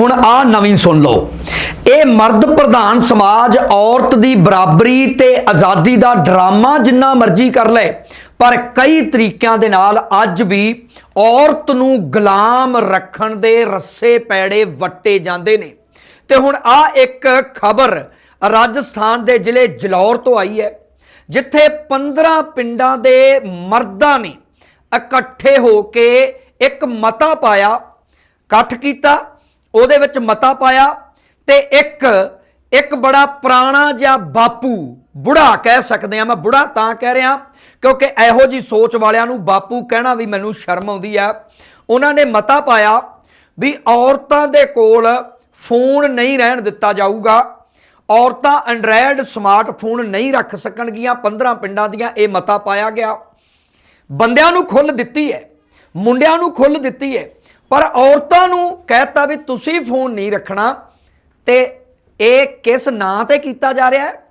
ਹੁਣ ਆ ਨਵੀਂ ਸੁਣ ਲਓ। ਇਹ ਮਰਦ ਪ੍ਰਧਾਨ ਸਮਾਜ ਔਰਤ ਦੀ ਬਰਾਬਰੀ ਤੇ ਆਜ਼ਾਦੀ ਦਾ ਡਰਾਮਾ ਜਿੰਨਾ ਮਰਜ਼ੀ ਕਰ ਲੈ, ਪਰ ਕਈ ਤਰੀਕਿਆਂ ਦੇ ਨਾਲ ਅੱਜ ਵੀ ਔਰਤ ਨੂੰ ਗੁਲਾਮ ਰੱਖਣ ਦੇ ਰੱਸੇ ਪੈੜੇ ਵੱਟੇ ਜਾਂਦੇ ਨੇ। ਤੇ ਹੁਣ ਆ ਇੱਕ ਖਬਰ ਰਾਜਸਥਾਨ ਦੇ ਜ਼ਿਲ੍ਹੇ ਜਲੌਰ ਤੋਂ ਆਈ ਹੈ, ਜਿੱਥੇ 15 ਪਿੰਡਾਂ ਦੇ ਮਰਦਾਂ ਨੇ ਇਕੱਠੇ ਹੋ ਕੇ ਇੱਕ ਮਤਾ ਪਾਇਆ, ਇਕੱਠ ਕੀਤਾ ਉਹਦੇ ਵਿੱਚ ਮਤਾ ਪਾਇਆ ਤੇ ਇੱਕ ਇੱਕ ਬੜਾ ਪੁਰਾਣਾ ਜਿਹਾ ਬਾਪੂ ਬੁੜਾ ਕਹਿ ਸਕਦੇ ਆ ਮੈਂ, ਬੁੜਾ ਤਾਂ ਕਹਿ ਰਿਹਾ ਕਿਉਂਕਿ ਇਹੋ ਜੀ ਸੋਚ ਵਾਲਿਆਂ ਨੂੰ ਬਾਪੂ ਕਹਿਣਾ ਵੀ ਮੈਨੂੰ ਸ਼ਰਮ ਆਉਂਦੀ ਆ। ਉਹਨਾਂ ਨੇ ਮਤਾ ਪਾਇਆ ਵੀ ਔਰਤਾਂ ਦੇ ਕੋਲ ਫੋਨ ਨਹੀਂ ਰਹਿਣ ਦਿੱਤਾ ਜਾਊਗਾ। ਔਰਤਾਂ ਐਂਡਰਾਇਡ ਸਮਾਰਟਫੋਨ ਨਹੀਂ ਰੱਖ ਸਕਣਗੀਆਂ। 15 ਪਿੰਡਾਂ ਦੀਆਂ ਇਹ ਮਤਾ ਪਾਇਆ ਗਿਆ। ਬੰਦਿਆਂ ਨੂੰ ਖੁੱਲ ਦਿੱਤੀ ਹੈ। ਮੁੰਡਿਆਂ ਨੂੰ ਖੁੱਲ ਦਿੱਤੀ ਹੈ। ਪਰ ਔਰਤਾਂ ਨੂੰ ਕਹਿਤਾ ਵੀ ਤੁਸੀਂ ਫੋਨ ਨਹੀਂ ਰੱਖਣਾ ਤੇ ਇਹ ਕਿਸ ਨਾਂ ਤੇ ਕੀਤਾ ਜਾ ਰਿਹਾ ਹੈ?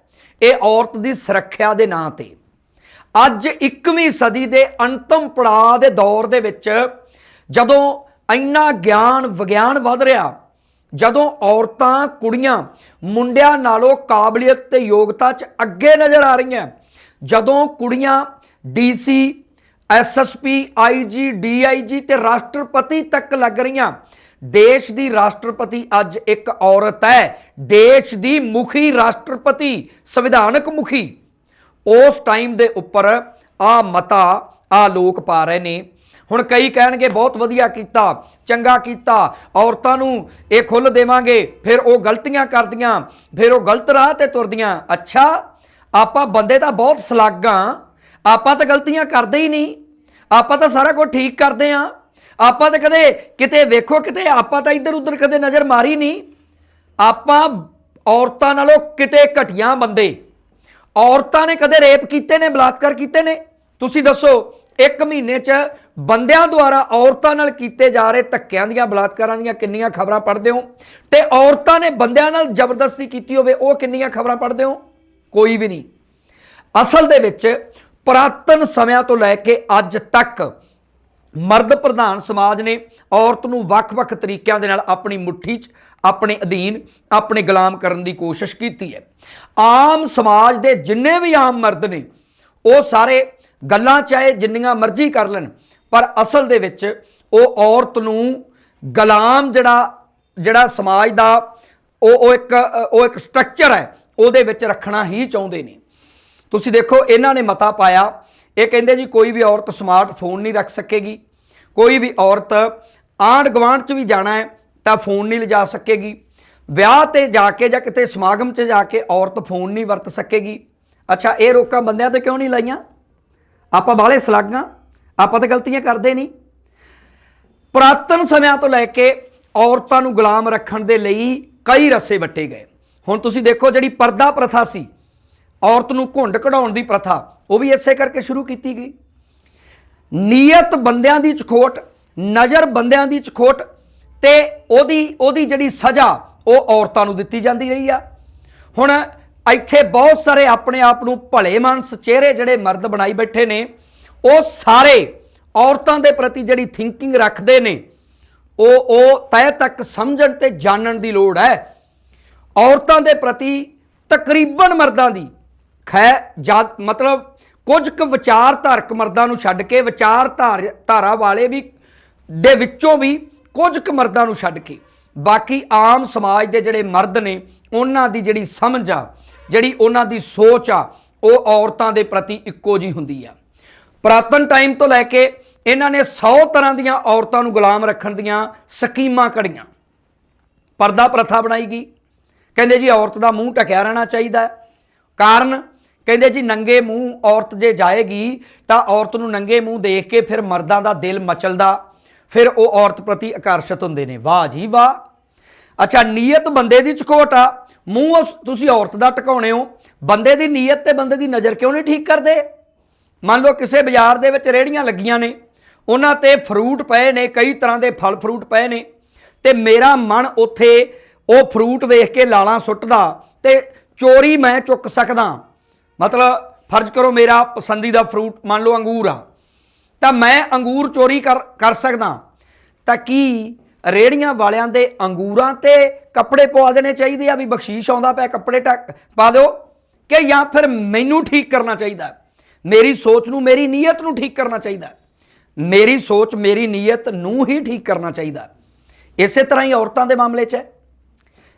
ਇਹ ਔਰਤ ਦੀ ਸੁਰੱਖਿਆ ਦੇ ਨਾਂ ਤੇ। ਅੱਜ 21ਵੀਂ ਸਦੀ ਦੇ ਅੰਤਮ ਪੜਾਅ ਦੇ ਦੌਰ ਦੇ ਵਿੱਚ ਜਦੋਂ ਇੰਨਾ ਗਿਆਨ ਵਿਗਿਆਨ ਵੱਧ ਰਿਹਾ, ਜਦੋਂ ਔਰਤਾਂ, ਕੁੜੀਆਂ ਮੁੰਡਿਆਂ ਨਾਲੋਂ ਕਾਬਲੀਅਤ ਤੇ ਯੋਗਤਾ 'ਚ ਅੱਗੇ ਨਜ਼ਰ ਆ ਰਹੀਆਂ, ਜਦੋਂ ਕੁੜੀਆਂ ਡੀਸੀ ਐਸਐਸਪੀ ਆਈਜੀ ਡੀਆਈਜੀ ਤੇ ਰਾਸ਼ਟਰਪਤੀ ਤੱਕ ਲੱਗ ਰਹੀਆਂ। ਦੇਸ਼ ਦੀ ਰਾਸ਼ਟਰਪਤੀ ਅੱਜ ਇੱਕ ਔਰਤ ਹੈ। ਦੇਸ਼ ਦੀ ਮੁਖੀ ਰਾਸ਼ਟਰਪਤੀ, ਸੰਵਿਧਾਨਕ ਮੁਖੀ। ਉਸ ਟਾਈਮ ਦੇ ਉੱਪਰ ਆ ਮਤਾ, ਆ ਲੋਕ ਪਾ ਰਹੇ ਨੇ। ਹੁਣ ਕਈ ਕਹਿਣਗੇ, ਬਹੁਤ ਵਧੀਆ ਕੀਤਾ, ਚੰਗਾ ਕੀਤਾ। ਔਰਤਾਂ ਨੂੰ ਇਹ ਖੁੱਲ ਦੇਵਾਂਗੇ। ਫਿਰ ਉਹ ਗਲਤੀਆਂ ਕਰਦੀਆਂ, ਫਿਰ ਉਹ ਗਲਤ ਰਾਹ ਤੇ ਤੁਰਦੀਆਂ। ਅੱਛਾ, ਆਪਾਂ ਬੰਦੇ ਤਾਂ ਬਹੁਤ ਸਲਾਗਾਂ ਆਪਾਂ ਤਾਂ ਗਲਤੀਆਂ ਕਰਦੇ ਹੀ ਨਹੀਂ। ਆਪਾਂ ਤਾਂ ਸਾਰਾ ਕੁਝ ਠੀਕ ਕਰਦੇ ਆ ਆਪਾਂ ਤਾਂ ਕਦੇ ਕਿਤੇ ਵੇਖੋ, ਕਿਤੇ ਆਪਾਂ ਤਾਂ ਇੱਧਰ ਉੱਧਰ ਕਦੇ ਨਜ਼ਰ ਮਾਰੀ ਨਹੀਂ। ਆਪਾਂ ਔਰਤਾਂ ਨਾਲੋਂ ਕਿਤੇ ਘਟੀਆਂ ਬੰਦੇ। ਔਰਤਾਂ ਨੇ ਕਦੇ ਰੇਪ ਕੀਤੇ ਨੇ, ਬਲਾਤਕਾਰ ਕੀਤੇ ਨੇ। ਤੁਸੀਂ ਦੱਸੋ, ਇੱਕ ਮਹੀਨੇ 'ਚ ਬੰਦਿਆਂ ਦੁਆਰਾ ਔਰਤਾਂ ਨਾਲ ਕੀਤੇ ਜਾ ਰਹੇ ਧੱਕਿਆਂ ਦੀਆਂ, ਬਲਾਤਕਾਰਾਂ ਦੀਆਂ ਕਿੰਨੀਆਂ ਖਬਰਾਂ ਪੜ੍ਹਦੇ ਹੋ? ਤੇ ਔਰਤਾਂ ਨੇ ਬੰਦਿਆਂ ਨਾਲ ਜ਼ਬਰਦਸਤੀ ਕੀਤੀ ਹੋਵੇ, ਉਹ ਕਿੰਨੀਆਂ ਖਬਰਾਂ ਪੜ੍ਹਦੇ ਹੋ? ਕੋਈ ਵੀ ਨਹੀਂ। ਅਸਲ ਦੇ ਵਿੱਚ ਪੁਰਾਤਨ ਸਮਿਆਂ ਤੋਂ ਲੈ ਕੇ ਅੱਜ ਤੱਕ ਮਰਦ ਪ੍ਰਧਾਨ ਸਮਾਜ ਨੇ ਔਰਤ ਨੂੰ ਵੱਖ-ਵੱਖ ਤਰੀਕਿਆਂ ਦੇ ਨਾਲ ਆਪਣੀ ਮੁੱਠੀ 'ਚ, ਆਪਣੇ ਅਧੀਨ, ਆਪਣੇ ਗੁਲਾਮ ਕਰਨ ਦੀ ਕੋਸ਼ਿਸ਼ ਕੀਤੀ ਹੈ। ਆਮ ਸਮਾਜ ਦੇ ਜਿੰਨੇ ਵੀ ਆਮ ਮਰਦ ਨੇ, ਉਹ ਸਾਰੇ ਗੱਲਾਂ ਚਾਹੇ ਜਿੰਨੀਆਂ ਮਰਜ਼ੀ ਕਰ ਲੈਣ, ਪਰ ਅਸਲ ਦੇ ਵਿੱਚ ਉਹ ਔਰਤ ਨੂੰ ਗੁਲਾਮ ਜਿਹੜਾ ਜਿਹੜਾ ਸਮਾਜ ਦਾ ਉਹ ਉਹ ਇੱਕ ਉਹ ਇੱਕ ਸਟਰਕਚਰ ਹੈ, ਉਹਦੇ ਵਿੱਚ ਰੱਖਣਾ ਹੀ ਚਾਹੁੰਦੇ ਨੇ। ਤੁਸੀਂ ਦੇਖੋ, ਇਹਨਾਂ ਨੇ ਮਤਾ ਪਾਇਆ। ਇਹ ਕਹਿੰਦੇ ਜੀ, ਕੋਈ ਵੀ ਔਰਤ ਸਮਾਰਟਫੋਨ ਨਹੀਂ ਰੱਖ ਸਕੇਗੀ। ਕੋਈ ਵੀ ਔਰਤ ਆਂਢ ਗੁਆਂਢ 'ਚ ਵੀ ਜਾਣਾ ਹੈ, ਤਾਂ ਫੋਨ ਨਹੀਂ ਲਿਜਾ ਸਕੇਗੀ। ਵਿਆਹ ਤੇ ਜਾ ਕੇ ਜਾਂ ਕਿਤੇ ਸਮਾਗਮ 'ਚ ਜਾ ਕੇ ਔਰਤ ਫੋਨ ਨਹੀਂ ਵਰਤ ਸਕੇਗੀ। ਅੱਛਾ, ਇਹ ਰੋਕਾਂ ਬੰਦਿਆਂ ਤੇ ਕਿਉਂ ਨਹੀਂ ਲਾਈਆਂ? ਆਪਾਂ ਬਾਹਲੇ ਸਲਾਗਾਂ ਆਪਾਂ ਤਾਂ ਗਲਤੀਆਂ ਕਰਦੇ ਨਹੀਂ। ਪੁਰਾਤਨ ਸਮਿਆਂ ਤੋਂ ਲੈ ਕੇ ਔਰਤਾਂ ਨੂੰ ਗੁਲਾਮ ਰੱਖਣ ਦੇ ਲਈ ਕਈ ਰਸੇ ਵੱਟੇ ਗਏ। ਹੁਣ ਤੁਸੀਂ ਦੇਖੋ, ਜਿਹੜੀ ਪਰਦਾ ਪ੍ਰਥਾ ਸੀ ਔਰਤ ਨੂੰ ਘੁੰਡ ਕਢਾਉਣ ਦੀ ਪ੍ਰਥਾ, ਉਹ ਵੀ ਇਸੇ ਕਰਕੇ ਸ਼ੁਰੂ ਕੀਤੀ ਗਈ। ਨੀਅਤ ਬੰਦਿਆਂ ਦੀ ਚਖੋਟ, ਨਜ਼ਰ ਬੰਦਿਆਂ ਦੀ ਚਖੋਟ ਤੇ ਉਹਦੀ ਉਹਦੀ ਜਿਹੜੀ ਸਜ਼ਾ, ਉਹ ਔਰਤਾਂ ਨੂੰ ਦਿੱਤੀ ਜਾਂਦੀ ਰਹੀ ਆ। ਹੁਣ ਇੱਥੇ ਬਹੁਤ ਸਾਰੇ ਆਪਣੇ ਆਪ ਨੂੰ ਭਲੇ ਮਾਨਸ ਚਿਹਰੇ ਜਿਹੜੇ ਮਰਦ ਬਣਾਈ ਬੈਠੇ ਨੇ, ਉਹ ਸਾਰੇ ਔਰਤਾਂ ਦੇ ਪ੍ਰਤੀ ਜਿਹੜੀ ਥਿੰਕਿੰਗ ਰੱਖਦੇ ਨੇ, ਉਹ ਉਹ ਤੈ ਤੱਕ ਸਮਝਣ ਤੇ ਜਾਣਨ ਦੀ ਲੋੜ ਹੈ। ਔਰਤਾਂ ਦੇ ਪ੍ਰਤੀ ਤਕਰੀਬਨ ਮਰਦਾਂ ਦੀ ਖੈ ਜਦ ਮਤਲਬ ਕੁਝ ਕੁ ਵਿਚਾਰਧਾਰਕ ਮਰਦਾਂ ਨੂੰ ਛੱਡ ਕੇ ਵਿਚਾਰਧਾਰ ਧਾਰਾ ਵਾਲੇ ਵੀ ਦੇ ਵਿੱਚੋਂ ਵੀ ਕੁਝ ਕੁ ਮਰਦਾਂ ਨੂੰ ਛੱਡ ਕੇ। ਬਾਕੀ ਆਮ ਸਮਾਜ ਦੇ ਜਿਹੜੇ ਮਰਦ ਨੇ, ਉਹਨਾਂ ਦੀ ਜਿਹੜੀ ਸਮਝ ਆ, ਜਿਹੜੀ ਉਹਨਾਂ ਦੀ ਸੋਚ ਆ, ਉਹ ਔਰਤਾਂ ਦੇ ਪ੍ਰਤੀ ਇੱਕੋ ਜੀ ਹੁੰਦੀ ਆ। ਪੁਰਾਤਨ ਟਾਈਮ ਤੋਂ ਲੈ ਕੇ ਇਹਨਾਂ ਨੇ 100 ਤਰ੍ਹਾਂ ਦੀਆਂ ਔਰਤਾਂ ਨੂੰ ਗੁਲਾਮ ਰੱਖਣ ਦੀਆਂ ਸਕੀਮਾਂ ਕੜੀਆਂ। ਪਰਦਾ ਪ੍ਰਥਾ ਬਣਾਈ ਗਈ। ਕਹਿੰਦੇ ਜੀ ਔਰਤ ਦਾ ਮੂੰਹ ਢਕਿਆ ਰਹਿਣਾ ਚਾਹੀਦਾ। ਕਾਰਨ ਕਹਿੰਦੇ ਜੀ, ਨੰਗੇ ਮੂੰਹ ਔਰਤ ਜੇ ਜਾਏਗੀ, ਤਾਂ ਔਰਤ ਨੂੰ ਨੰਗੇ ਮੂੰਹ ਦੇਖ ਕੇ ਫਿਰ ਮਰਦਾਂ ਦਾ ਦਿਲ ਮਚਲਦਾ। ਫਿਰ ਉਹ ਔਰਤ ਪ੍ਰਤੀ ਆਕਰਸ਼ਿਤ ਹੁੰਦੇ ਨੇ। ਵਾਹ ਜੀ ਵਾਹ। ਅੱਛਾ, ਨੀਅਤ ਬੰਦੇ ਦੀ ਚਕੋਟ ਆ। ਮੂੰਹ ਉਸ- ਤੁਸੀਂ ਔਰਤ ਦਾ ਟਿਕਾਉਣੇ ਹੋ। ਬੰਦੇ ਦੀ ਨੀਅਤ ਤੇ ਬੰਦੇ ਦੀ ਨਜ਼ਰ ਕਿਉਂ ਨਹੀਂ ਠੀਕ ਕਰਦੇ? ਮੰਨ ਲਓ ਕਿਸੇ ਬਾਜ਼ਾਰ ਦੇ ਵਿੱਚ ਰੇੜੀਆਂ ਲੱਗੀਆਂ ਨੇ। ਉਹਨਾਂ ਤੇ ਫਰੂਟ ਪਏ ਨੇ, ਕਈ ਤਰ੍ਹਾਂ ਦੇ ਫਲ ਫਰੂਟ ਪਏ ਨੇ। ਤੇ ਮੇਰਾ ਮਨ ਉੱਥੇ ਉਹ ਫਰੂਟ ਵੇਖ ਕੇ ਲਾਲਾਂ ਸੁੱਟਦਾ ਤੇ ਚੋਰੀ ਮੈਂ ਚੁੱਕ ਸਕਦਾ। ਮਤਲਬ ਫਰਜ਼ ਕਰੋ ਮੇਰਾ ਪਸੰਦੀਦਾ ਫਰੂਟ ਮੰਨ ਲਓ ਅੰਗੂਰ ਆ। ਤਾਂ ਮੈਂ ਅੰਗੂਰ ਚੋਰੀ ਕਰ ਕਰ ਸਕਦਾ। ਤਾਂ ਕੀ ਰੇੜੀਆਂ ਵਾਲਿਆਂ ਦੇ ਅੰਗੂਰਾਂ ਤੇ ਕੱਪੜੇ ਪਵਾ ਦੇਣੇ ਚਾਹੀਦੇ ਆ ਵੀ ਬਖਸ਼ੀਸ਼ ਆਉਂਦਾ ਪਿਆ ਕੱਪੜੇ ਟੱਕ ਪਾ ਦਿਓ? ਕਿ ਜਾਂ ਫਿਰ ਮੈਨੂੰ ਠੀਕ ਕਰਨਾ ਚਾਹੀਦਾ? ਮੇਰੀ ਸੋਚ ਨੂੰ, ਮੇਰੀ ਨੀਅਤ ਨੂੰ ਠੀਕ ਕਰਨਾ ਚਾਹੀਦਾ? ਮੇਰੀ ਸੋਚ, ਮੇਰੀ ਨੀਅਤ ਨੂੰ ਹੀ ਠੀਕ ਕਰਨਾ ਚਾਹੀਦਾ। ਇਸੇ ਤਰ੍ਹਾਂ ਹੀ ਔਰਤਾਂ ਦੇ ਮਾਮਲੇ 'ਚ ਹੈ।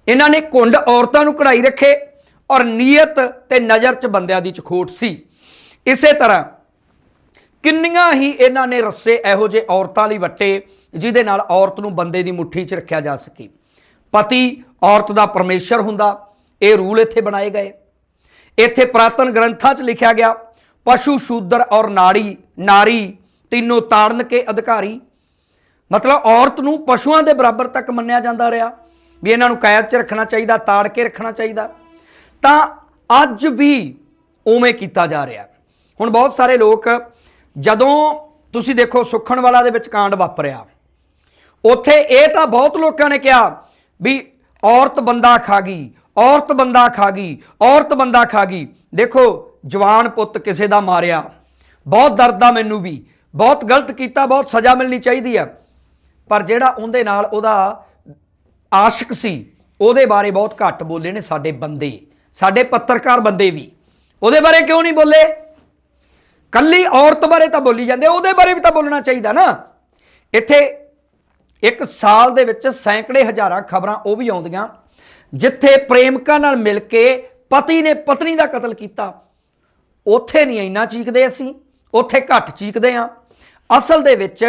ਇਹਨਾਂ ਨੇ ਕੁੰਡ ਔਰਤਾਂ ਨੂੰ ਕਢਾਈ ਰੱਖੇ। ਔਰ ਨੀਅਤ ਤੇ ਨਜ਼ਰ 'ਚ ਬੰਦਿਆਂ ਦੀ ਚਖੋਟ ਸੀ। ਇਸੇ ਤਰ੍ਹਾਂ ਕਿੰਨੀਆਂ ਹੀ ਇਹਨਾਂ ਨੇ ਰੱਸੇ ਇਹੋ ਜਿਹੇ ਔਰਤਾਂ ਲਈ ਵੱਟੇ, ਜਿਹਦੇ ਨਾਲ ਔਰਤ ਨੂੰ ਬੰਦੇ ਦੀ ਮੁੱਠੀ 'ਚ ਰੱਖਿਆ ਜਾ ਸਕੇ। ਪਤੀ ਔਰਤ ਦਾ ਪਰਮੇਸ਼ਰ ਹੁੰਦਾ, ਇਹ ਰੂਲ ਇੱਥੇ ਬਣਾਏ ਗਏ। ਇੱਥੇ ਪ੍ਰਾਤਨ ਗ੍ਰੰਥਾਂ 'ਚ ਲਿਖਿਆ ਗਿਆ, ਪਸ਼ੂ ਸ਼ੂਦਰ ਔਰ ਨਾੜੀ, ਨਾਰੀ ਤਿੰਨੋਂ ਤਾੜਨ ਕੇ ਅਧਿਕਾਰੀ। ਮਤਲਬ ਔਰਤ ਨੂੰ ਪਸ਼ੂਆਂ ਦੇ ਬਰਾਬਰ ਤੱਕ ਮੰਨਿਆ ਜਾਂਦਾ ਰਿਹਾ, ਵੀ ਇਹਨਾਂ ਨੂੰ ਕੈਦ 'ਚ ਰੱਖਣਾ ਚਾਹੀਦਾ, ਤਾੜ ਕੇ ਰੱਖਣਾ ਚਾਹੀਦਾ। ਤਾਂ ਅੱਜ ਵੀ ਉਵੇਂ ਕੀਤਾ ਜਾ ਰਿਹਾ ਹੁਣ ਬਹੁਤ ਸਾਰੇ ਲੋਕ ਜਦੋਂ ਤੁਸੀਂ ਦੇਖੋ ਸੁਖਣ ਵਾਲਾ ਦੇ ਵਿੱਚ ਕਾਂਡ ਵਾਪਰਿਆ, ਉੱਥੇ ਇਹ ਤਾਂ ਬਹੁਤ ਲੋਕਾਂ ਨੇ ਕਿਹਾ ਵੀ ਔਰਤ ਬੰਦਾ ਖਾ ਗਈ, ਔਰਤ ਬੰਦਾ ਖਾ ਗਈ, ਔਰਤ ਬੰਦਾ ਖਾ ਗਈ। ਦੇਖੋ ਜਵਾਨ ਪੁੱਤ ਕਿਸੇ ਦਾ ਮਾਰਿਆ, ਬਹੁਤ ਦਰਦ ਆ ਮੈਨੂੰ ਵੀ, ਬਹੁਤ ਗਲਤ ਕੀਤਾ, ਬਹੁਤ ਸਜ਼ਾ ਮਿਲਣੀ ਚਾਹੀਦੀ ਆ ਪਰ ਜਿਹੜਾ ਉਹਦੇ ਨਾਲ ਉਹਦਾ ਆਸ਼ਿਕ ਸੀ, ਉਹਦੇ ਬਾਰੇ ਬਹੁਤ ਘੱਟ ਬੋਲੇ ਨੇ ਸਾਡੇ ਬੰਦੇ। ਸਾਡੇ ਪੱਤਰਕਾਰ ਬੰਦੇ ਵੀ। ਉਹਦੇ ਬਾਰੇ ਕਿਉਂ ਨਹੀਂ ਬੋਲੇ? ਕੱਲੀ ਔਰਤ ਬਾਰੇ ਤਾਂ ਬੋਲੀ ਜਾਂਦੇ, ਉਹਦੇ ਬਾਰੇ ਵੀ ਤਾਂ ਬੋਲਣਾ ਚਾਹੀਦਾ ਨਾ। ਇੱਥੇ ਇੱਕ ਸਾਲ ਦੇ ਵਿੱਚ ਸੈਂਕੜੇ ਹਜ਼ਾਰਾਂ ਖਬਰਾਂ ਉਹ ਵੀ ਆਉਂਦੀਆਂ, ਜਿੱਥੇ ਪ੍ਰੇਮਿਕਾ ਨਾਲ ਮਿਲ ਕੇ ਪਤੀ ਨੇ ਪਤਨੀ ਦਾ ਕਤਲ ਕੀਤਾ। ਉੱਥੇ ਨਹੀਂ ਇੰਨਾ ਚੀਕਦੇ ਅਸੀਂ, ਉੱਥੇ ਘੱਟ ਚੀਕਦੇ ਆ ਅਸਲ ਦੇ ਵਿੱਚ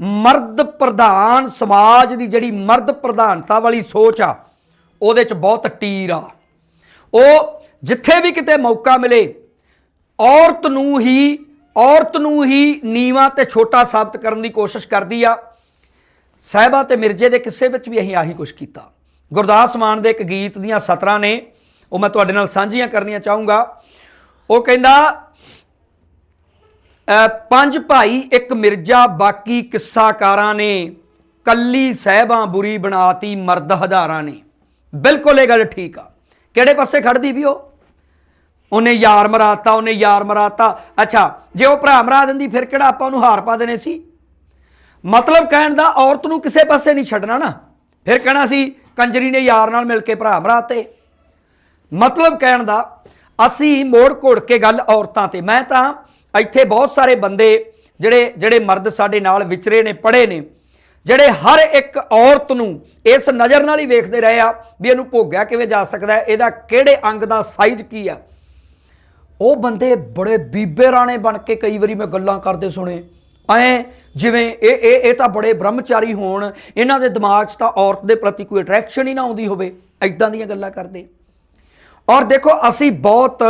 ਮਰਦ ਪ੍ਰਧਾਨ ਸਮਾਜ ਦੀ ਜਿਹੜੀ ਮਰਦ ਪ੍ਰਧਾਨਤਾ ਵਾਲੀ ਸੋਚ ਆ, ਉਹਦੇ 'ਚ ਬਹੁਤ ਟੀਰ ਆ। ਉਹ ਜਿੱਥੇ ਵੀ ਕਿਤੇ ਮੌਕਾ ਮਿਲੇ, ਔਰਤ ਨੂੰ ਹੀ, ਔਰਤ ਨੂੰ ਹੀ ਨੀਵਾ ਤੇ ਛੋਟਾ ਸਾਬਤ ਕਰਨ ਦੀ ਕੋਸ਼ਿਸ਼ ਕਰਦੀ ਆ। ਸਾਹਿਬਾ ਤੇ ਮਿਰਜ਼ੇ ਦੇ ਕਿੱਸੇ ਵਿੱਚ ਵੀ ਅਸੀਂ ਆਹੀ ਕੁਝ ਕੀਤਾ। ਗੁਰਦਾਸ ਮਾਨ ਦੇ ਇੱਕ ਗੀਤ ਦੀਆਂ ਸਤਰਾਂ ਨੇ, ਉਹ ਮੈਂ ਤੁਹਾਡੇ ਨਾਲ ਸਾਂਝੀਆਂ ਕਰਨੀਆਂ ਚਾਹੂੰਗਾ। ਉਹ ਕਹਿੰਦਾ ਪੰਜ ਭਾਈ, ਇੱਕ ਮਿਰਜ਼ਾ, ਬਾਕੀ ਕਿੱਸਾਕਾਰਾਂ ਨੇ। ਕੱਲੀ ਸਹਿਬਾਂ ਬੁਰੀ ਬਣਾਤੀ, ਮਰਦ ਹਜ਼ਾਰਾਂ ਨੇ। ਬਿਲਕੁਲ ਇਹ ਗੱਲ ਠੀਕ ਆ। ਕਿਹੜੇ ਪਾਸੇ ਖੜਦੀ ਵੀ ਉਹ? ਉਹਨੇ ਯਾਰ ਮਰਾਤਾ, ਉਹਨੇ ਯਾਰ ਮਰਾਤਾ। ਅੱਛਾ, ਜੇ ਉਹ ਭਰਾ ਮਰਾ ਦਿੰਦੀ, ਫਿਰ ਕਿਹੜਾ ਆਪਾਂ ਉਹਨੂੰ ਹਾਰ ਪਾ ਦੇਣੇ ਸੀ? ਮਤਲਬ ਕਹਿਣ ਦਾ ਔਰਤ ਨੂੰ ਕਿਸੇ ਪਾਸੇ ਨਹੀਂ ਛੱਡਣਾ ਨਾ। ਫਿਰ ਕਹਿਣਾ ਸੀ, ਕੰਜਰੀ ਨੇ ਯਾਰ ਨਾਲ ਮਿਲ ਕੇ ਭਰਾ ਮਰਾਤੇ। ਮਤਲਬ ਕਹਿਣ ਦਾ, ਅਸੀਂ ਮੋੜ ਘੋੜ ਕੇ ਗੱਲ ਔਰਤਾਂ ਤੇ। ਮੈਂ ਤਾਂ ਇੱਥੇ ਬਹੁਤ ਸਾਰੇ ਬੰਦੇ ਜਿਹੜੇ ਜਿਹੜੇ ਮਰਦ ਸਾਡੇ ਨਾਲ ਵਿਚਰੇ ਨੇ, ਪੜੇ ਨੇ ਜਿਹੜੇ ਹਰ ਇੱਕ ਔਰਤ ਨੂੰ ਇਸ ਨਜ਼ਰ ਨਾਲ ਹੀ ਵੇਖਦੇ ਰਹੇ ਆ ਵੀ ਇਹਨੂੰ ਭੋਗਿਆ ਕਿਵੇਂ ਜਾ ਸਕਦਾ ਹੈ, ਇਹਦਾ ਕਿਹੜੇ ਅੰਗ ਦਾ ਸਾਈਜ਼ ਕੀ ਆ। ਉਹ ਬੰਦੇ ਬੜੇ ਬੀਬੇ ਰਾਣੇ ਬਣ ਕੇ ਕਈ ਵਾਰੀ ਮੈਂ ਗੱਲਾਂ ਕਰਦੇ ਸੁਣੇ। ਐ ਜਿਵੇਂ ਇਹ ਇਹ ਇਹ ਤਾਂ ਬੜੇ ਬ੍ਰਹਮਚਾਰੀ ਹੋਣ, ਇਹਨਾਂ ਦੇ ਦਿਮਾਗ 'ਚ ਤਾਂ ਔਰਤ ਦੇ ਪ੍ਰਤੀ ਕੋਈ ਅਟਰੈਕਸ਼ਨ ਹੀ ਨਾ ਆਉਂਦੀ ਹੋਵੇ ਐਦਾਂ ਦੀਆਂ ਗੱਲਾਂ ਕਰਦੇ। ਔਰ ਦੇਖੋ, ਅਸੀਂ ਬਹੁਤ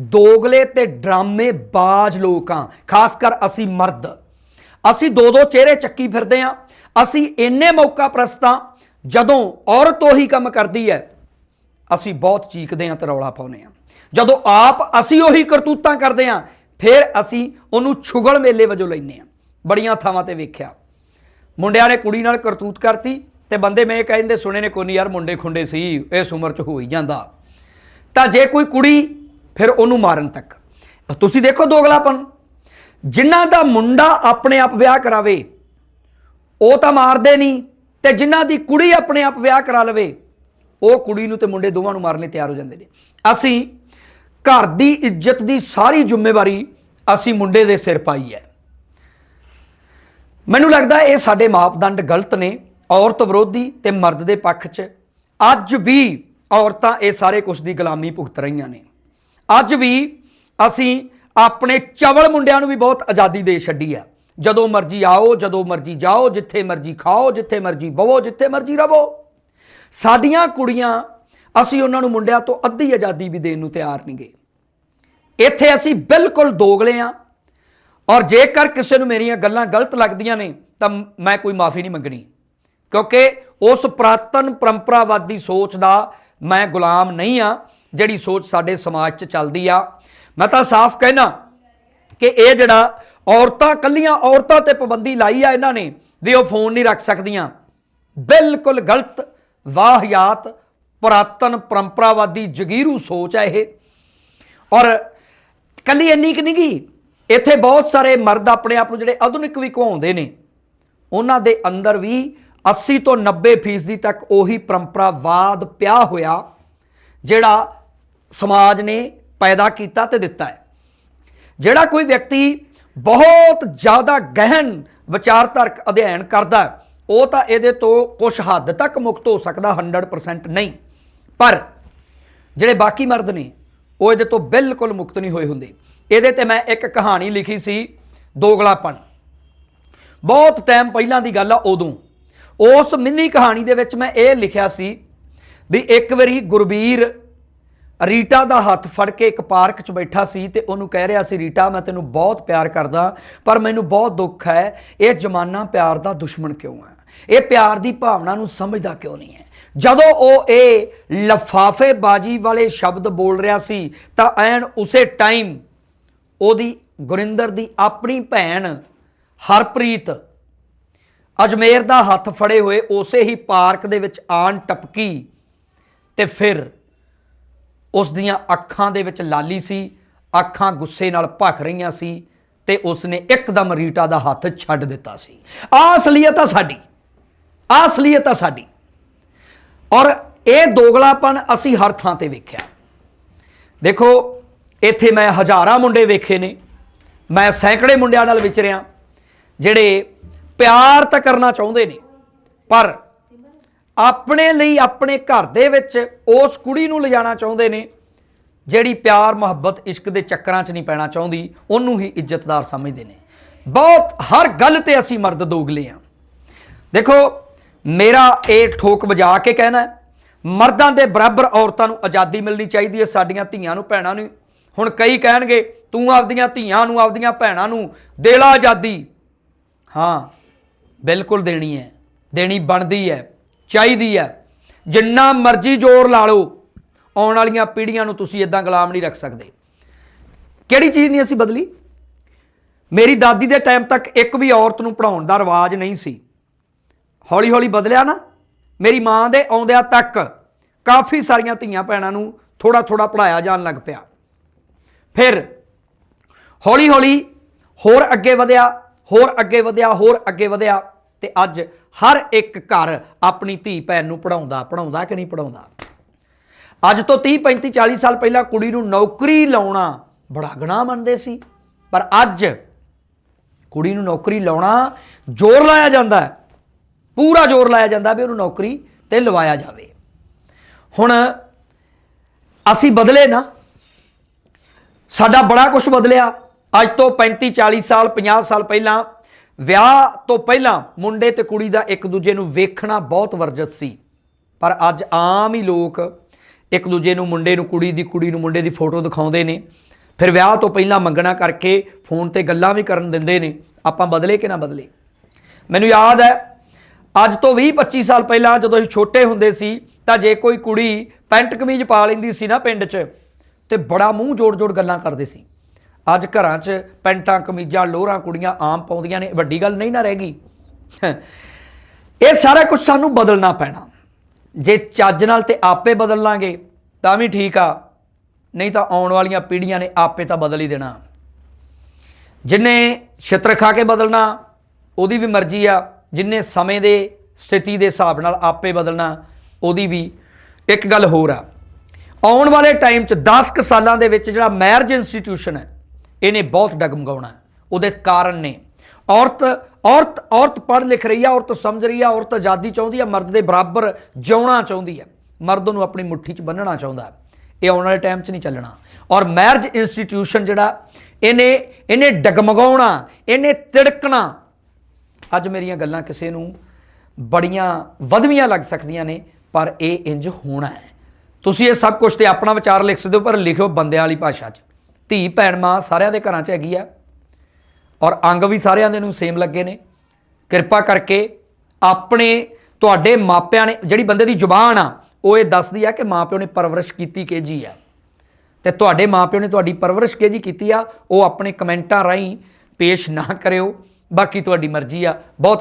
ਦੋਗਲੇ ਤੇ ਡਰਾਮੇ ਬਾਜ ਲੋਕ ਹਾਂ, ਖਾਸ ਕਰ ਅਸੀਂ ਮਰਦ। ਅਸੀਂ ਦੋ ਦੋ ਚਿਹਰੇ ਚੱਕੀ ਫਿਰਦੇ ਹਾਂ ਅਸੀਂ ਇੰਨੇ ਮੌਕਾ ਪ੍ਰਸਤਾਂ ਜਦੋਂ ਔਰਤ ਉਹੀ ਕੰਮ ਕਰਦੀ ਹੈ ਅਸੀਂ ਬਹੁਤ ਚੀਕਦੇ ਹਾਂ ਤੇ ਰੌਲਾ ਪਾਉਂਦੇ ਹਾਂ ਜਦੋਂ ਆਪ ਅਸੀਂ ਉਹੀ ਕਰਤੂਤਾਂ ਕਰਦੇ ਹਾਂ ਫਿਰ ਅਸੀਂ ਉਹਨੂੰ ਛੁਗਲ ਮੇਲੇ ਵਜੋਂ ਲੈਂਦੇ ਹਾਂ ਬੜੀਆਂ ਥਾਵਾਂ ਤੇ ਵੇਖਿਆ। ਮੁੰਡਿਆਂ ਨੇ ਕੁੜੀ ਨਾਲ ਕਰਤੂਤ ਕਰਤੀ ਤੇ ਬੰਦੇ ਮੈਂ ਇਹ ਕਹਿੰਦੇ ਸੁਣੇ ਨੇ ਕੋਈ ਨਹੀਂ ਯਾਰ ਮੁੰਡੇ ਖੁੰਡੇ ਸੀ, ਇਸ ਉਮਰ 'ਚ ਹੋ ਹੀ ਜਾਂਦਾ। ਤਾਂ ਜੇ ਕੋਈ ਕੁੜੀ ਫਿਰ ਉਹਨੂੰ ਮਾਰਨ ਤੱਕ। ਤੁਸੀਂ ਦੇਖੋ ਦੋਗਲਾਪਨ। ਜਿਨ੍ਹਾਂ ਦਾ ਮੁੰਡਾ ਆਪਣੇ ਆਪ ਵਿਆਹ ਕਰਾਵੇ, ਉਹ ਤਾਂ ਮਾਰਦੇ ਨਹੀਂ, ਤੇ ਜਿਨ੍ਹਾਂ ਦੀ ਕੁੜੀ ਆਪਣੇ ਆਪ ਵਿਆਹ ਕਰਾ ਲਵੇ, ਉਹ ਕੁੜੀ ਨੂੰ ਤੇ ਮੁੰਡੇ ਦੋਵਾਂ ਨੂੰ ਮਾਰਨ ਲਈ ਤਿਆਰ ਹੋ ਜਾਂਦੇ ਨੇ। ਅਸੀਂ ਘਰ ਦੀ ਇੱਜ਼ਤ ਦੀ ਸਾਰੀ ਜ਼ਿੰਮੇਵਾਰੀ ਅਸੀਂ ਮੁੰਡੇ ਦੇ ਸਿਰ ਪਾਈ ਹੈ। ਮੈਨੂੰ ਲੱਗਦਾ ਇਹ ਸਾਡੇ ਮਾਪਦੰਡ ਗਲਤ ਨੇ, ਔਰਤ ਵਿਰੋਧੀ ਤੇ ਮਰਦ ਦੇ ਪੱਖ 'ਚ। ਅੱਜ ਵੀ ਔਰਤਾਂ ਇਹ ਸਾਰੇ ਕੁਝ ਦੀ ਗੁਲਾਮੀ ਭੁਗਤ ਰਹੀਆਂ ਨੇ। ਅੱਜ ਵੀ ਅਸੀਂ ਆਪਣੇ ਚਵਲ ਮੁੰਡਿਆਂ ਨੂੰ ਵੀ ਬਹੁਤ ਆਜ਼ਾਦੀ ਦੇ ਛੱਡੀ ਆ। ਜਦੋਂ ਮਰਜ਼ੀ ਆਓ, ਜਦੋਂ ਮਰਜ਼ੀ ਜਾਓ, ਜਿੱਥੇ ਮਰਜ਼ੀ ਖਾਓ, ਜਿੱਥੇ ਮਰਜ਼ੀ ਬਵੋ, ਜਿੱਥੇ ਮਰਜ਼ੀ ਰਵੋ। ਸਾਡੀਆਂ ਕੁੜੀਆਂ, ਅਸੀਂ ਉਹਨਾਂ ਨੂੰ ਮੁੰਡਿਆਂ ਤੋਂ ਅੱਧੀ ਆਜ਼ਾਦੀ ਵੀ ਦੇਣ ਨੂੰ ਤਿਆਰ ਨਹੀਂ ਨਹੀਂਗੇ। ਇੱਥੇ ਅਸੀਂ ਬਿਲਕੁਲ ਦੋਗਲੇ ਆ। ਔਰ ਜੇਕਰ ਕਿਸੇ ਨੂੰ ਮੇਰੀਆਂ ਗੱਲਾਂ ਗਲਤ ਲੱਗਦੀਆਂ ਨੇ, ਤਾਂ ਮੈਂ ਕੋਈ ਮਾਫੀ ਨਹੀਂ ਮੰਗਣੀ। ਕਿਉਂਕਿ ਉਸ ਪ੍ਰਾਤਨ ਪਰੰਪਰਾਵਾਦੀ ਸੋਚ ਦਾ ਮੈਂ ਗੁਲਾਮ ਨਹੀਂ ਆ, ਜਿਹੜੀ ਸੋਚ ਸਾਡੇ ਸਮਾਜ 'ਚ ਚੱਲਦੀ ਆ। ਮੈਂ ਤਾਂ ਸਾਫ਼ ਕਹਿਣਾ ਕਿ ਇਹ ਜਿਹੜਾ ਔਰਤਾਂ, ਕੱਲੀਆਂ ਔਰਤਾਂ ਤੇ ਪਾਬੰਦੀ ਲਾਈ ਆ ਇਹਨਾਂ ਨੇ ਵੀ ਉਹ ਫੋਨ ਨਹੀਂ ਰੱਖ ਸਕਦੀਆਂ। ਬਿਲਕੁਲ ਗਲਤ ਵਾਹਿਆਤ, ਪੁਰਾਤਨ ਪਰੰਪਰਾਵਾਦੀ ਜਗੀਰੂ ਸੋਚ ਹੈ ਇਹ। ਔਰ ਕੱਲੀ ਇੰਨੀ ਕਿ ਨਹੀਂ ਗੀ, ਇੱਥੇ ਬਹੁਤ ਸਾਰੇ ਮਰਦ ਆਪਣੇ ਆਪ ਨੂੰ ਜਿਹੜੇ ਆਧੁਨਿਕ ਵੀ ਕਹਾਉਂਦੇ ਨੇ, ਉਹਨਾਂ ਦੇ ਅੰਦਰ ਵੀ 80 ਤੋਂ 90% ਫੀਸਦੀ ਤੱਕ ਉਹੀ ਪਰੰਪਰਾਵਾਦ ਪਿਆ ਹੋਇਆ, ਜਿਹੜਾ ਸਮਾਜ ਨੇ ਪੈਦਾ ਕੀਤਾ ਤੇ ਦਿੱਤਾ ਹੈ। ਜਿਹੜਾ ਕੋਈ ਵਿਅਕਤੀ ਬਹੁਤ ਜ਼ਿਆਦਾ ਗਹਿਨ ਵਿਚਾਰਧਾਰਕ ਅਧਿਐਨ ਕਰਦਾ ਉਹ ਤਾਂ ਇਹਦੇ ਤੋਂ ਕੁਝ ਹੱਦ ਤੱਕ ਮੁਕਤ ਹੋ ਸਕਦਾ 100% ਨਹੀਂ। ਪਰ ਜਿਹੜੇ ਬਾਕੀ ਮਰਦ ਨੇ, ਉਹ ਇਹਦੇ ਤੋਂ ਬਿਲਕੁਲ ਮੁਕਤ ਨਹੀਂ ਹੋਏ ਹੁੰਦੇ। ਇਹਦੇ ਤੇ ਮੈਂ ਇੱਕ ਕਹਾਣੀ ਲਿਖੀ ਸੀ ਦੋਗਲਾਪਨ ਬਹੁਤ ਟਾਈਮ ਪਹਿਲਾਂ ਦੀ ਗੱਲ ਆ, ਉਦੋਂ। ਉਸ ਮਿੰਨੀ ਕਹਾਣੀ ਦੇ ਵਿੱਚ ਮੈਂ ਇਹ ਲਿਖਿਆ ਸੀ ਵੀ ਇੱਕ ਵਾਰੀ ਗੁਰਬੀਰ ਰੀਟਾ ਦਾ ਹੱਥ ਫੜ ਕੇ ਇੱਕ ਪਾਰਕ 'ਚ ਬੈਠਾ ਸੀ ਤੇ ਉਹਨੂੰ ਕਹਿ ਰਿਹਾ ਸੀ, ਰੀਟਾ, ਮੈਂ ਤੈਨੂੰ ਬਹੁਤ ਪਿਆਰ ਕਰਦਾ, ਪਰ ਮੈਨੂੰ ਬਹੁਤ ਦੁੱਖ ਹੈ, ਇਹ ਜ਼ਮਾਨਾ ਪਿਆਰ ਦਾ ਦੁਸ਼ਮਣ ਕਿਉਂ ਹੈ? ਇਹ ਪਿਆਰ ਦੀ ਭਾਵਨਾ ਨੂੰ ਸਮਝਦਾ ਕਿਉਂ ਨਹੀਂ ਹੈ? ਜਦੋਂ ਉਹ ਇਹ ਲਫਾਫੇਬਾਜੀ ਵਾਲੇ ਸ਼ਬਦ ਬੋਲ ਰਿਹਾ ਸੀ, ਤਾਂ ਐਨ ਉਸੇ ਟਾਈਮ ਉਹਦੀ ਗੁਰਿੰਦਰ ਦੀ ਆਪਣੀ ਭੈਣ ਹਰਪ੍ਰੀਤ ਅਜਮੇਰ ਦਾ ਹੱਥ ਫੜੇ ਹੋਏ ਉਸੇ ਹੀ ਪਾਰਕ ਦੇ ਵਿੱਚ ਆਣ ਟਪਕੀ ਤੇ ਫਿਰ ਉਸ ਦੀਆਂ ਅੱਖਾਂ ਦੇ ਵਿੱਚ ਲਾਲੀ ਸੀ, ਅੱਖਾਂ ਗੁੱਸੇ ਨਾਲ ਭਖ ਰਹੀਆਂ ਸੀ ਤੇ ਉਸ ਨੇ ਇੱਕਦਮ ਰੀਟਾ ਦਾ ਹੱਥ ਛੱਡ ਦਿੱਤਾ ਸੀ। ਆਹ ਅਸਲੀਅਤ ਆ ਸਾਡੀ ਆਹ ਅਸਲੀਅਤ ਆ ਸਾਡੀ। ਔਰ ਇਹ ਦੋਗਲਾਪਨ ਅਸੀਂ ਹਰ ਥਾਂ ਤੇ ਵੇਖਿਆ। ਦੇਖੋ, ਇੱਥੇ ਮੈਂ ਹਜ਼ਾਰਾਂ ਮੁੰਡੇ ਵੇਖੇ ਨੇ, ਮੈਂ ਸੈਂਕੜੇ ਮੁੰਡਿਆਂ ਨਾਲ ਵਿਚਰਿਆ, ਜਿਹੜੇ ਪਿਆਰ ਤਾਂ ਕਰਨਾ ਚਾਹੁੰਦੇ ਨੇ, ਪਰ ਆਪਣੇ ਲਈ, ਆਪਣੇ ਘਰ ਦੇ ਵਿੱਚ ਉਸ ਕੁੜੀ ਨੂੰ ਲਿਜਾਣਾ ਚਾਹੁੰਦੇ ਨੇ, ਜਿਹੜੀ ਪਿਆਰ, ਮੁਹੱਬਤ, ਇਸ਼ਕ ਦੇ ਚੱਕਰਾਂ 'ਚ ਨਹੀਂ ਪੈਣਾ ਚਾਹੁੰਦੀ, ਉਹਨੂੰ ਹੀ ਇੱਜ਼ਤਦਾਰ ਸਮਝਦੇ ਨੇ। ਬਹੁਤ, ਹਰ ਗੱਲ ਤੇ ਅਸੀਂ ਮਰਦ ਦੋਗਲੇ ਆ। ਦੇਖੋ, ਮੇਰਾ ਇਹ ਠੋਕ ਵਜਾ ਕੇ ਕਹਿਣਾ ਮਰਦਾਂ ਦੇ ਬਰਾਬਰ ਔਰਤਾਂ ਨੂੰ ਆਜ਼ਾਦੀ ਮਿਲਣੀ ਚਾਹੀਦੀ ਹੈ, ਸਾਡੀਆਂ ਧੀਆਂ ਨੂੰ, ਭੈਣਾਂ ਨੂੰ। ਹੁਣ ਕਈ ਕਹਿਣਗੇ, ਤੂੰ ਆਪਦੀਆਂ ਧੀਆਂ ਨੂੰ, ਆਪਦੀਆਂ ਭੈਣਾਂ ਨੂੰ ਦੇ ਲਾ ਆਜ਼ਾਦੀ। ਹਾਂ, ਬਿਲਕੁਲ ਦੇਣੀ ਹੈ, ਦੇਣੀ ਬਣਦੀ ਹੈ। ਚਾਹੀਦੀ ਹੈ। ਜਿੰਨਾ ਮਰਜ਼ੀ ਜ਼ੋਰ ਲਾ ਲਓ, ਆਉਣ ਵਾਲੀਆਂ ਪੀੜ੍ਹੀਆਂ ਨੂੰ ਤੁਸੀਂ ਇਦਾਂ ਗੁਲਾਮ ਨਹੀਂ ਰੱਖ ਸਕਦੇ। ਕਿਹੜੀ ਚੀਜ਼ ਨਹੀਂ ਅਸੀਂ ਬਦਲੀ? ਮੇਰੀ ਦਾਦੀ ਦੇ ਟਾਈਮ ਤੱਕ ਇੱਕ ਵੀ ਔਰਤ ਨੂੰ ਪੜਾਉਣ ਦਾ ਰਿਵਾਜ ਨਹੀਂ ਸੀ। ਹੌਲੀ ਹੌਲੀ ਬਦਲਿਆ ਨਾ। ਮੇਰੀ ਮਾਂ ਦੇ ਆਉਂਦਿਆਂ ਤੱਕ ਕਾਫੀ ਸਾਰੀਆਂ ਧੀਆਂ ਭੈਣਾਂ ਨੂੰ ਥੋੜਾ ਥੋੜਾ ਪੜਾਇਆ ਜਾਣ ਲੱਗ ਪਿਆ। ਫਿਰ ਹੌਲੀ ਹੌਲੀ ਹੋਰ ਅੱਗੇ ਵਧਿਆ, ਹੋਰ ਅੱਗੇ ਵਧਿਆ, ਹੋਰ ਅੱਗੇ ਵਧਿਆ। ਤੇ ਅੱਜ ਹਰ ਇੱਕ ਘਰ ਆਪਣੀ ਧੀ ਭੈਣ ਨੂੰ ਪੜਾਉਂਦਾ ਪੜਾਉਂਦਾ ਕਿ ਨਹੀਂ ਪੜਾਉਂਦਾ ਅੱਜ ਤੋਂ 30 35 40 ਸਾਲ ਪਹਿਲਾਂ ਕੁੜੀ ਨੂੰ ਨੌਕਰੀ ਲਾਉਣਾ ਬੜਾ ਗੁਨਾਹ ਮੰਨਦੇ ਸੀ, ਪਰ ਅੱਜ ਕੁੜੀ ਨੂੰ ਨੌਕਰੀ ਲਾਉਣਾ ਜ਼ੋਰ ਲਾਇਆ ਜਾਂਦਾ ਹੈ, ਪੂਰਾ ਜ਼ੋਰ ਲਾਇਆ ਜਾਂਦਾ ਵੀ ਉਹਨੂੰ ਨੌਕਰੀ ਤੇ ਲਵਾਇਆ ਜਾਵੇ। ਹੁਣ ਅਸੀਂ ਬਦਲੇ ਨਾ, ਸਾਡਾ ਬੜਾ ਕੁਝ ਬਦਲਿਆ, ਅੱਜ ਤੋਂ 35 40 ਸਾਲ 50 ਸਾਲ ਪਹਿਲਾਂ ਵਿਆਹ ਤੋਂ ਪਹਿਲਾਂ ਮੁੰਡੇ ਤੇ ਕੁੜੀ ਦਾ ਇੱਕ ਦੂਜੇ ਨੂੰ ਵੇਖਣਾ ਬਹੁਤ ਵਰਜਤ ਸੀ। ਪਰ ਅੱਜ ਆਮ ਹੀ ਲੋਕ ਇੱਕ ਦੂਜੇ ਨੂੰ ਮੁੰਡੇ ਨੂੰ ਕੁੜੀ ਦੀ ਕੁੜੀ ਨੂੰ ਮੁੰਡੇ ਦੀ ਫੋਟੋ ਦਿਖਾਉਂਦੇ ਨੇ। ਫਿਰ ਵਿਆਹ ਤੋਂ ਪਹਿਲਾਂ ਮੰਗਣਾ ਕਰਕੇ ਫੋਨ ਤੇ ਗੱਲਾਂ ਵੀ ਕਰਨ ਦਿੰਦੇ ਨੇ। ਆਪਾਂ ਬਦਲੇ ਕਿ ਨਾ ਬਦਲੇ? ਮੈਨੂੰ ਯਾਦ ਹੈ, ਅੱਜ ਤੋਂ 20 25 ਸਾਲ ਪਹਿਲਾਂ ਜਦੋਂ ਅਸੀਂ ਛੋਟੇ ਹੁੰਦੇ ਸੀ, ਤਾਂ ਜੇ ਕੋਈ ਕੁੜੀ ਪੈਂਟ ਕਮੀਜ਼ ਪਾ ਲੈਂਦੀ ਸੀ ਨਾ ਪਿੰਡ 'ਚ, ਤੇ ਬੜਾ ਮੂੰਹ ਜੋੜ-ਜੋੜ ਗੱਲਾਂ ਕਰਦੇ ਸੀ। ਅੱਜ ਘਰਾਂ 'ਚ ਪੈਂਟਾਂ, ਕਮੀਜ਼ਾਂ, ਲੋਹਰਾਂ, ਕੁੜੀਆਂ ਆਮ ਪਾਉਂਦੀਆਂ ਨੇ, ਵੱਡੀ ਗੱਲ ਨਹੀਂ ਨਾ ਰਹਿ ਗਈ। ਇਹ ਸਾਰਾ ਕੁਝ ਸਾਨੂੰ ਬਦਲਣਾ ਪੈਣਾ। ਜੇ ਚੱਜ ਨਾਲ ਤੇ ਆਪੇ ਬਦਲ ਲਾਂਗੇ, ਤਾਂ ਵੀ ਠੀਕ ਆ। ਨਹੀਂ ਤਾਂ ਆਉਣ ਵਾਲੀਆਂ ਪੀੜ੍ਹੀਆਂ ਨੇ ਆਪੇ ਤਾਂ ਬਦਲ ਹੀ ਦੇਣਾ। ਜਿਨੇ ਛਿੱਤਰ ਖਾ ਕੇ ਬਦਲਣਾ, ਉਹਦੀ ਵੀ ਮਰਜ਼ੀ ਆ। ਜਿਨੇ ਸਮੇਂ ਦੇ, ਸਥਿਤੀ ਦੇ ਹਿਸਾਬ ਨਾਲ ਆਪੇ ਬਦਲਣਾ, ਉਹਦੀ ਵੀ ਇੱਕ ਗੱਲ ਹੋਰ ਆ। ਆਉਣ ਵਾਲੇ ਟਾਈਮ 'ਚ 10 ਕੁ ਸਾਲਾਂ ਦੇ ਵਿੱਚ ਜਿਹੜਾ ਮੈਰਿਜ ਇੰਸਟੀਟਿਊਸ਼ਨ ਹੈ ਇਹਨੇ ਬਹੁਤ ਡਗਮਗਾਉਣਾ ਉਹਦੇ ਕਾਰਨ ਨੇ। ਔਰਤ ਔਰਤ ਔਰਤ ਪੜ੍ਹ ਲਿਖ ਰਹੀ ਆ, ਔਰਤ ਸਮਝ ਰਹੀ ਆ, ਔਰਤ ਆਜ਼ਾਦੀ ਚਾਹੁੰਦੀ ਆ, ਮਰਦ ਦੇ ਬਰਾਬਰ ਜਿਉਣਾ ਚਾਹੁੰਦੀ ਆ। ਮਰਦ ਨੂੰ ਆਪਣੀ ਮੁੱਠੀ 'ਚ ਬੰਨਣਾ ਚਾਹੁੰਦਾ ਇਹ ਆਉਣ ਵਾਲੇ ਟਾਈਮ 'ਚ ਨਹੀਂ ਚੱਲਣਾ। ਔਰ ਮੈਰਿਜ ਇੰਸਟੀਟਿਊਸ਼ਨ ਜਿਹੜਾ, ਇਹਨੇ ਇਹਨੇ ਡਗਮਗਾਉਣਾ, ਇਹਨੇ ਤਿੜਕਣਾ। ਅੱਜ ਮੇਰੀਆਂ ਗੱਲਾਂ ਕਿਸੇ ਨੂੰ ਬੜੀਆਂ ਵਧਵੀਆਂ ਲੱਗ ਸਕਦੀਆਂ ਨੇ, ਪਰ ਇਹ ਇੰਜ ਹੋਣਾ ਹੈ। ਤੁਸੀਂ ਇਹ ਸਭ ਕੁਝ ਤੇ ਆਪਣਾ ਵਿਚਾਰ ਲਿਖ ਸਕਦੇ ਹੋ, ਪਰ ਲਿਖਿਓ ਬੰਦਿਆਂ ਵਾਲੀ ਭਾਸ਼ਾ 'ਚ। ਧੀ ਭੈਣ ਮਾਂ ਸਾਰਿਆਂ ਦੇ ਘਰਾਂ 'ਚ ਹੈਗੀ ਆ ਔਰ ਅੰਗ ਵੀ ਸਾਰਿਆਂ ਦੇ ਨੂੰ ਸੇਮ ਲੱਗੇ ਨੇ। ਕਿਰਪਾ ਕਰਕੇ ਆਪਣੇ ਤੁਹਾਡੇ ਮਾਪਿਆਂ ਨੇ ਜਿਹੜੀ ਬੰਦੇ ਦੀ ਜ਼ੁਬਾਨ ਆ, ਉਹ ਇਹ ਦੱਸਦੀ ਆ ਕਿ ਮਾਪਿਓ ਨੇ ਪਰਵਰਿਸ਼ ਕੀਤੀ ਕਿ ਜੀ ਆ। ਤੇ ਤੁਹਾਡੇ ਮਾਪਿਓ ਨੇ ਤੁਹਾਡੀ ਪਰਵਰਿਸ਼ ਕਿਹੋ ਜੀ ਕੀਤੀ ਆ, ਉਹ ਆਪਣੇ ਕਮੈਂਟਾਂ ਰਾਹੀਂ ਪੇਸ਼ ਨਾ ਕਰਿਓ। ਬਾਕੀ ਤੁਹਾਡੀ ਮਰਜ਼ੀ ਆ। ਬਹੁਤ